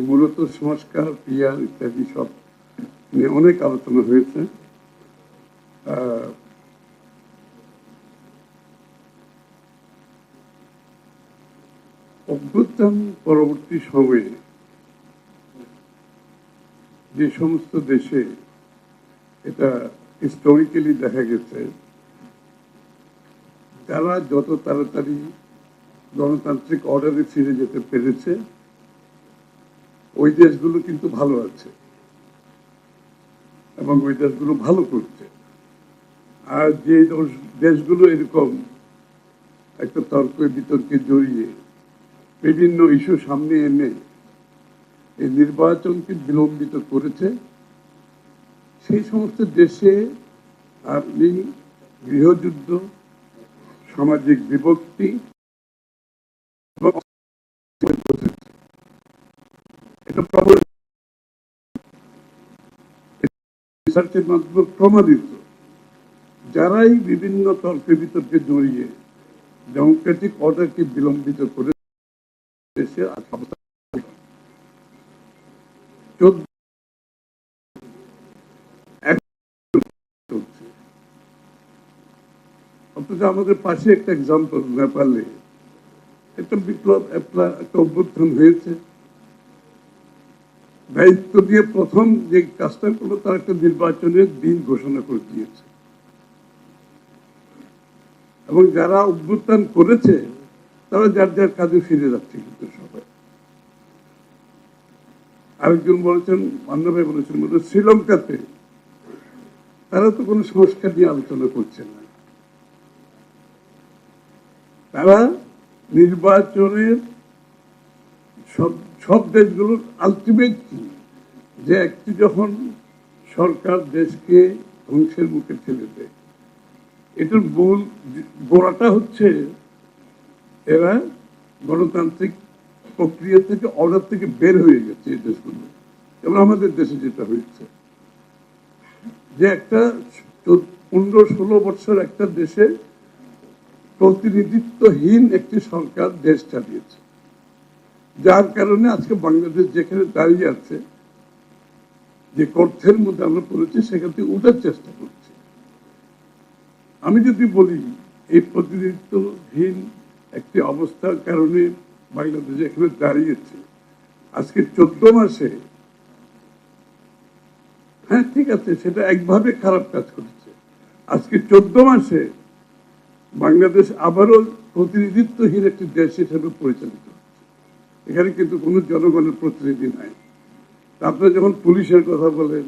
মূলত সংস্কার পিয়ার ইত্যাদি সব নিয়ে অনেক আলোচনা হয়েছে। অভ্যুত্থান পরবর্তী সময়ে যে সমস্ত দেশে এটা হিস্টোরিক্যালি দেখা গেছে তারা যত তাড়াতাড়ি গণতান্ত্রিক অর্ডারে ফিরে যেতে পেরেছে ওই দেশগুলো কিন্তু ভালো আছে। এবং ওই দেশগুলো ভালো করছে। আর যে দেশগুলো এরকম একটা তর্ক বিতর্কে জড়িয়ে বিভিন্ন ইস্যু সামনে এনে এই নির্বাচনকে বিলম্বিত করেছে, সেই সমস্ত দেশে আপনি গৃহযুদ্ধ, সামাজিক বিভক্তি প্রমাণিত। যারাই বিভিন্ন তর্কে বিতর্কে জড়িয়ে ডেমোক্রেটিক অর্ডারকে বিলম্বিত করে অথচ আমাদের পাশে একটা এক্সাম্পল নেপালে একটা বিপ্লব একটা অভ্যুত্থান হয়েছে। দায়িত্ব দিয়ে প্রথম যে কাজটা করল, তার একটা নির্বাচনের দিন ঘোষণা করে দিয়েছে। এবং যারা অভ্যুত্থান করেছে, তারা যার যার কাজে ফিরে যাচ্ছে কিন্তু সবাই। আরেকজন বলেছেন মান্না বলেছেন বলে শ্রীলঙ্কাতে তারা তো কোনো সংস্কার নিয়ে আলোচনা করছে না। তারা নির্বাচনের সব সব দেশগুলোর আলটিমেট কি? যে একটি যখন সরকার দেশকে ধ্বংসের মুখে ঠেলে দেয়। এটার মূল গোড়াটা হচ্ছে এরা গণতান্ত্রিক প্রক্রিয়া থেকে অর্ডার থেকে বের হয়ে গেছে এই দেশগুলো। এবং আমাদের দেশে যেটা হয়েছে, যে একটা পনেরো, ষোলো বছর একটা দেশে প্রতিনিধিত্বহীন একটি সরকার দেশ চালিয়েছে। যার কারণে আজকে বাংলাদেশ যেখানে দাঁড়িয়ে আছে, যে কর্থের মধ্যে আমরা পড়েছি, সেখান থেকে উঠার চেষ্টা করছি। আমি যদি বলি, এই প্রতিনিধিত্বহীন একটি অবস্থার কারণে বাংলাদেশ এখানে দাঁড়িয়েছে, আজকে চোদ্দ মাসে হ্যাঁ ঠিক আছে, সেটা একভাবে খারাপ কাজ করেছে। আজকে চোদ্দ মাসে বাংলাদেশ আবারও প্রতিনিধিত্বহীন একটি দেশ হিসেবে পরিচালিত এখানে কিন্তু কোনো জনগণের প্রতিনিধি নাই। আপনি যখন পুলিশের কথা বলেন